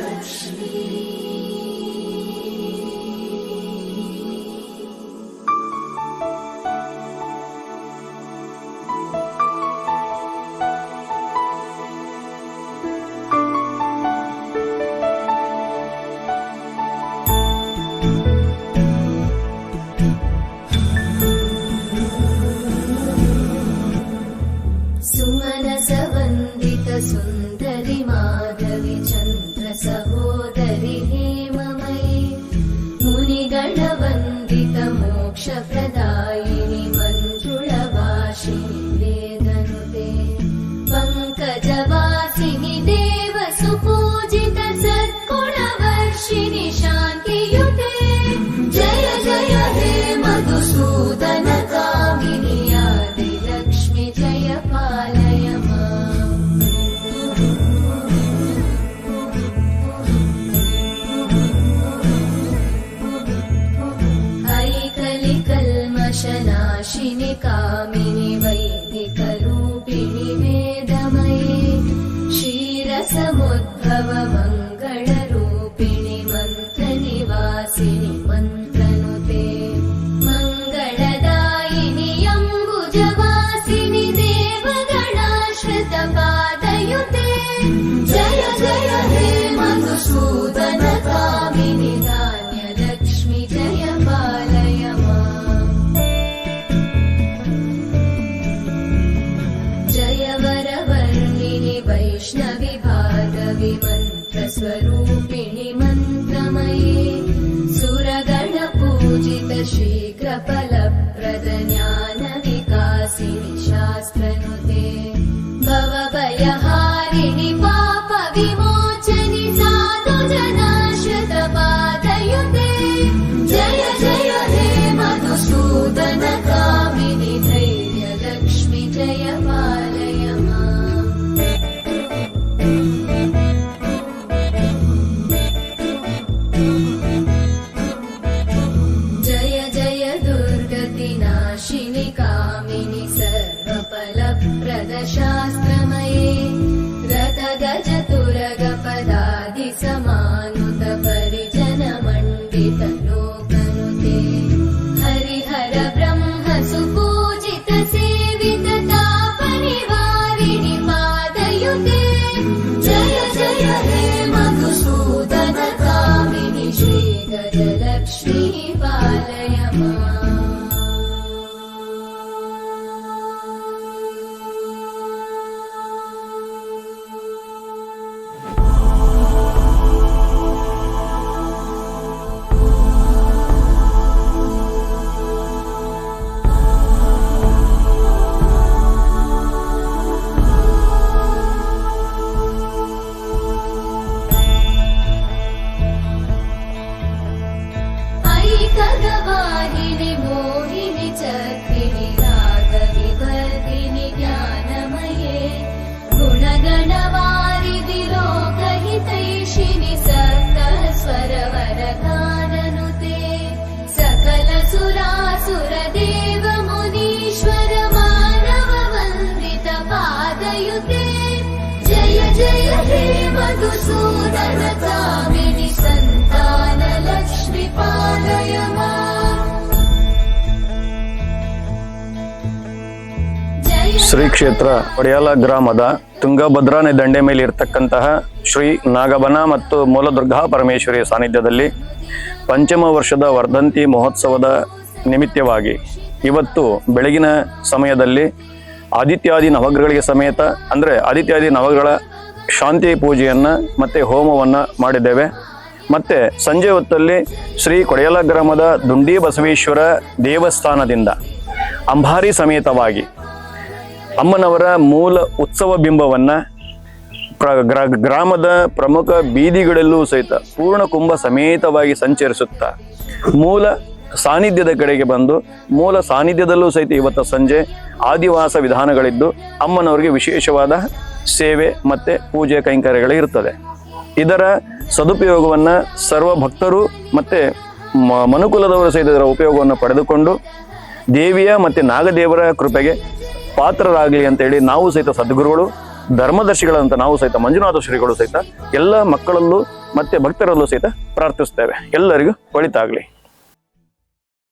सुमनसवन्दित सहोदरि सुरगणपूजित शीघ्रफलप्रद da da िनि मोहिनि च त्रिणि ज्ञानमये गुणगणवारि विलोकहितैषिणि सन्तः सकलसुरासुरदेव मुनीश्वर मानववन्द्रित पादयुते। जय जय देवसूदनका ಶ್ರೀ ಕ್ಷೇತ್ರ ಒಡೆಯಾಲ ಗ್ರಾಮದ ತುಂಗಭದ್ರಾ ದಂಡೆ ಮೇಲೆ ಇರತಕ್ಕಂತಹ ಶ್ರೀ ನಾಗಬನ ಮತ್ತು ಮೂಲದುರ್ಗಾ ಪರಮೇಶ್ವರಿಯ ಸಾನ್ನಿಧ್ಯದಲ್ಲಿ ಪಂಚಮ ವರ್ಷದ ವರ್ಧಂತಿ ಮಹೋತ್ಸವದ ನಿಮಿತ್ತವಾಗಿ ಇವತ್ತು ಬೆಳಗಿನ ಸಮಯದಲ್ಲಿ ಆದಿತ್ಯಾದಿ ನವಗ್ರಗಳಿಗೆ ಸಮೇತ, ಅಂದರೆ ಆದಿತ್ಯಾದಿ ನವಗ್ರಹಗಳ ಶಾಂತಿ ಪೂಜೆಯನ್ನು ಮತ್ತು ಹೋಮವನ್ನು ಮಾಡಿದ್ದೇವೆ. ಮತ್ತು ಸಂಜೆ ಹೊತ್ತಲ್ಲಿ ಶ್ರೀ ಕೊಡೆಯಲ ಗ್ರಾಮದ ದುಂಡಿ ಬಸವೇಶ್ವರ ದೇವಸ್ಥಾನದಿಂದ ಅಂಬಾರಿ ಸಮೇತವಾಗಿ ಅಮ್ಮನವರ ಮೂಲ ಉತ್ಸವ ಬಿಂಬವನ್ನ ಗ್ರಾಮದ ಪ್ರಮುಖ ಬೀದಿಗಳಲ್ಲೂ ಸಹಿತ ಪೂರ್ಣ ಕುಂಭ ಸಮೇತವಾಗಿ ಸಂಚರಿಸುತ್ತಾ ಮೂಲ ಸಾನ್ನಿಧ್ಯದ ಕಡೆಗೆ ಬಂದು ಮೂಲ ಸಾನ್ನಿಧ್ಯದಲ್ಲೂ ಸಹಿತ ಇವತ್ತು ಸಂಜೆ ಆದಿವಾಸ ವಿಧಾನಗಳಿದ್ದು ಅಮ್ಮನವರಿಗೆ ವಿಶೇಷವಾದ ಸೇವೆ ಮತ್ತು ಪೂಜೆ ಕೈಂಕರ್ಯಗಳು ಇರ್ತದೆ ಇದರ ಸದುಪಯೋಗವನ್ನು ಸರ್ವ ಭಕ್ತರು ಮತ್ತು ಮ- ಮನುಕುಲದವರು ಸಹಿತ ಇದರ ಉಪಯೋಗವನ್ನು ಪಡೆದುಕೊಂಡು ದೇವಿಯ ಮತ್ತು ನಾಗದೇವರ ಕೃಪೆಗೆ ಪಾತ್ರರಾಗಲಿ ಅಂತೇಳಿ ನಾವು ಸಹಿತ ಸದ್ಗುರುಗಳು, ಧರ್ಮದರ್ಶಿಗಳಂತ ನಾವು ಸಹಿತ, ಮಂಜುನಾಥ ಶ್ರೀಗಳು ಸಹಿತ ಎಲ್ಲ ಮಕ್ಕಳಲ್ಲೂ ಮತ್ತೆ ಭಕ್ತರಲ್ಲೂ ಸಹಿತ ಪ್ರಾರ್ಥಿಸ್ತೇವೆ ಎಲ್ಲರಿಗೂ ಒಳಿತಾಗಲಿ.